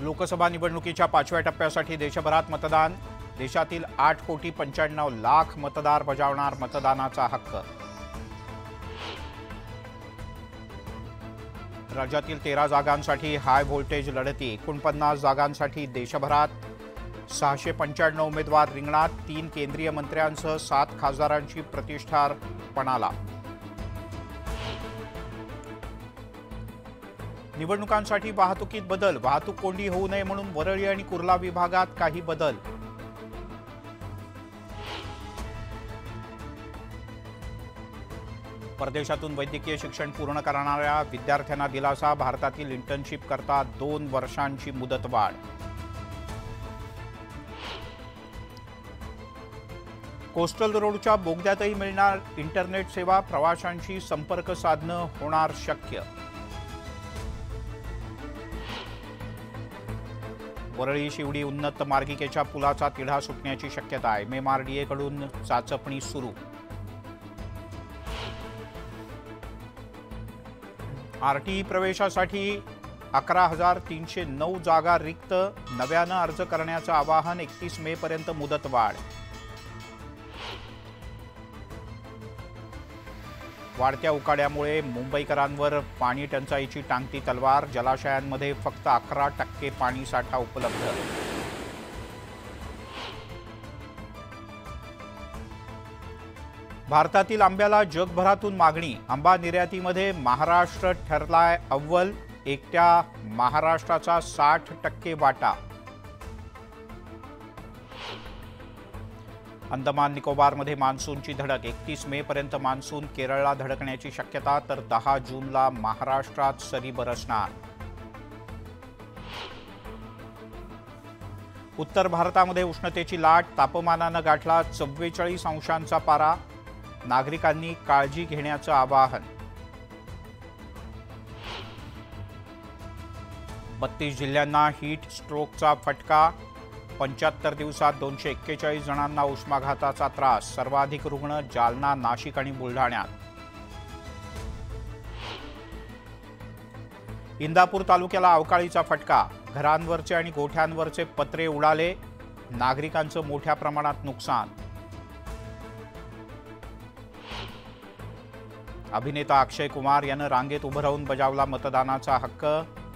लोकसभा निवडणुकीच्या पाचव्या टप्प्यासाठी देशभरात मतदान. देशातील आठ कोटी पंच्याण्णव लाख मतदार बजावणार मतदानाचा हक्क. राज्यातील तेरा जागांसाठी हाय व्होल्टेज लढती एकोणपन्नास जागांसाठी देशभरात. सहाशे पंच्याण्णव उमेदवार रिंगणात तीन केंद्रीय मंत्र्यांसह सात खासदारांची प्रतिष्ठापणाला निवडणुकांसाठी वाहतुकीत बदल वाहतूक कोंडी होऊ नये म्हणून वरळी आणि कुर्ला विभागात काही बदल. परदेशातून वैद्यकीय शिक्षण पूर्ण करणाऱ्या विद्यार्थ्यांना दिलासा भारतातील इंटर्नशिप करता दोन वर्षांची मुदतवाढ कोस्टल रोडच्या बोगद्यातही मिळणार इंटरनेट सेवा प्रवाशांशी संपर्क साधणं होणार शक्य. वरळी शिवडी उन्नत मार्गिकेच्या पुलाचा तिढा सुटण्याची शक्यता आहे. मेमारडीएकडून चाचपणी सुरू. आरटीई प्रवेशासाठी अकरा हजार तीनशे नऊ जागा रिक्त. नव्यानं अर्ज करण्याचं आवाहन एकतीस मे पर्यंत मुदतवाढ. वाढत्या उकाड्यामुळे मुंबईकरांवर पाणी टंचाईची टांगती तलवार जलाशयांमध्ये फक्त अकरा टक्के पाणीसाठा उपलब्ध. भारतातील आंब्याला जगभरातून मागणी आंबा निर्यातीमध्ये महाराष्ट्र ठरलाय अव्वल एकट्या महाराष्ट्राचा साठ टक्के वाटा अंदमान निकोबारमध्ये मान्सूनची धडक. एकतीस मेपर्यंत मान्सून केरळला धडकण्याची शक्यता तर दहा जूनला महाराष्ट्रात सरी बरसणार. उत्तर भारतामध्ये उष्णतेची लाट तापमानानं गाठला चव्वेचाळीस अंशांचा पारा. नागरिकांनी काळजी घेण्याचं आवाहन. बत्तीस जिल्ह्यांना हीट स्ट्रोकचा फटका. पंच्याहत्तर दिवसात दोनशे एक्केचाळीस जणांना उष्माघाताचा त्रास. सर्वाधिक रुग्ण जालना नाशिक आणि बुलढाण्यात. इंदापूर तालुक्याला अवकाळीचा फटका. घरांवरचे आणि गोठ्यांवरचे पत्रे उडाले. नागरिकांचं मोठ्या प्रमाणात नुकसान. अभिनेता अक्षय कुमार यानं रांगेत उभं राहून बजावला मतदानाचा हक्क.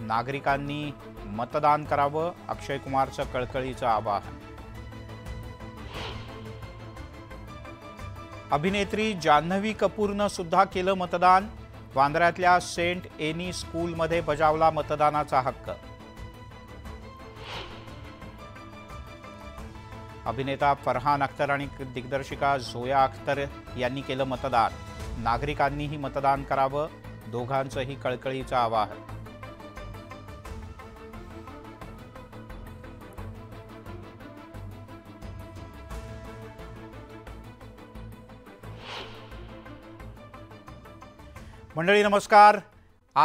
नागरिकांनी मतदान करावं अक्षय कुमारचं कळकळीचं आवाहन. अभिनेत्री जान्हवी कपूरनं सुद्धा केलं मतदान. वांद्र्यातल्या सेंट एनी स्कूलमध्ये बजावला मतदानाचा हक्क. अभिनेता फरहान अख्तर आणि दिग्दर्शिका झोया अख्तर यांनी केलं मतदान. नागरिकांनीही मतदान करावं दोघांचंही कळकळीचं आवाहन. मंडळी नमस्कार.